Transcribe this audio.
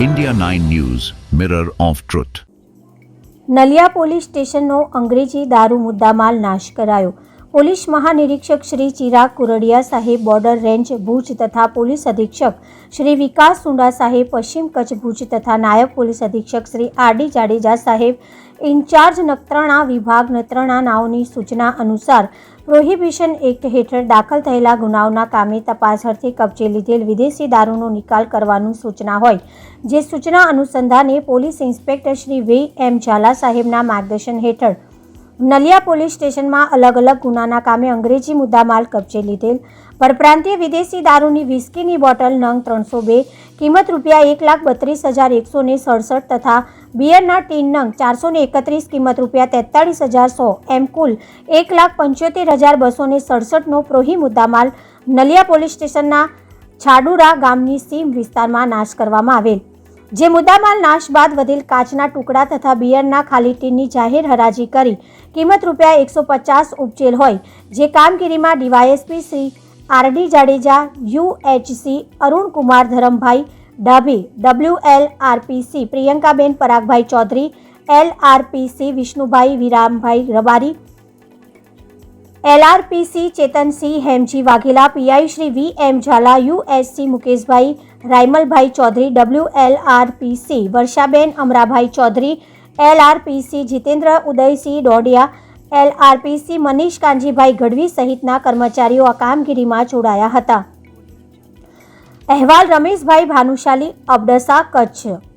India 9 News, Mirror of Truth. Naliya police સ્ટેશનનો અંગ્રેજી દારૂ મુદ્દામાલ નાશ કરાયો પોલીસ મહાનિરીક્ષક શ્રી ચિરાગ કુરડિયા સાહેબ બોર્ડર રેન્જ ભુજ તથા પોલીસ અધિક્ષક શ્રી વિકાસ સુંડા સાહેબ પશ્ચિમ કચ્છ ભુજ તથા નાયબ પોલીસ અધિક્ષક શ્રી આરડી જાડેજા સાહેબ ઇન્ચાર્જ નખત્રાણા વિભાગ નત્રણા નાઓની સૂચના અનુસાર પ્રોહિબિશન એક્ટ હેઠળ દાખલ થયેલા ગુનાઓના કામે તપાસ અર્થે કબજે લીધેલ વિદેશી દારૂનો નિકાલ કરવાનું સૂચના હોય. જે સૂચના અનુસંધાને police inspector Shri V M Zala સાહેબના માર્ગદર્શન હેઠળ નલિયા પોલીસ સ્ટેશનમાં અલગ અલગ ગુનાના કામે અંગ્રેજી મુદ્દામાલ કબજે લીધેલ. પરપ્રાંતીય વિદેશી દારૂની વિસ્કીની બોટલ નંગ ત્રણસો બે, કિંમત રૂપિયા એક લાખ બત્રીસ હજાર એકસો ને સડસઠ તથા બિયરના ટીન નંગ ચારસો ને એકત્રીસ, કિંમત રૂપિયા તેતાળીસ હજાર સો એમ કુલ એક લાખ પંચોતેર હજાર બસો ને સડસઠનો પ્રોહી મુદ્દામાલ નલિયા પોલીસ સ્ટેશનના છાડુરા ગામની સીમ વિસ્તારમાં નાશ કરવામાં આવેલ. જે મુદ્દામાલ નાશ બાદ વધેલ કાચના ટુકડા તથા બિયરના ખાલી ટીનની જાહેર હરાજી કરી. કિંમત રૂપિયા એકસો પચાસ ઉપજેલ હોય. જે કામગીરીમાં DYSP Shri RD Jadeja, UHC Arunkumar Dharambhai Dabhi, W L RPC Priyankaben Paragbhai Chaudhari, L RPC Vishnubhai Viramabhai Rabari LRPC Chetansinh Hemji Vaghela, PI Shri V M Zala, USC Mukeshbhai Raymalbhai Chaudhari W LRPC Varshaben Amrabhai Chaudhari, LRPC Jitendra Udaysinh Dodiya, LRPC Manish Kanjibhai Gadhvi સહિતના કર્મચારીઓ આ કામગીરીમાં જોડાયા હતા. અહેવાલ રમેશભાઈ ભાનુશાલી, અબડસા, કચ્છ.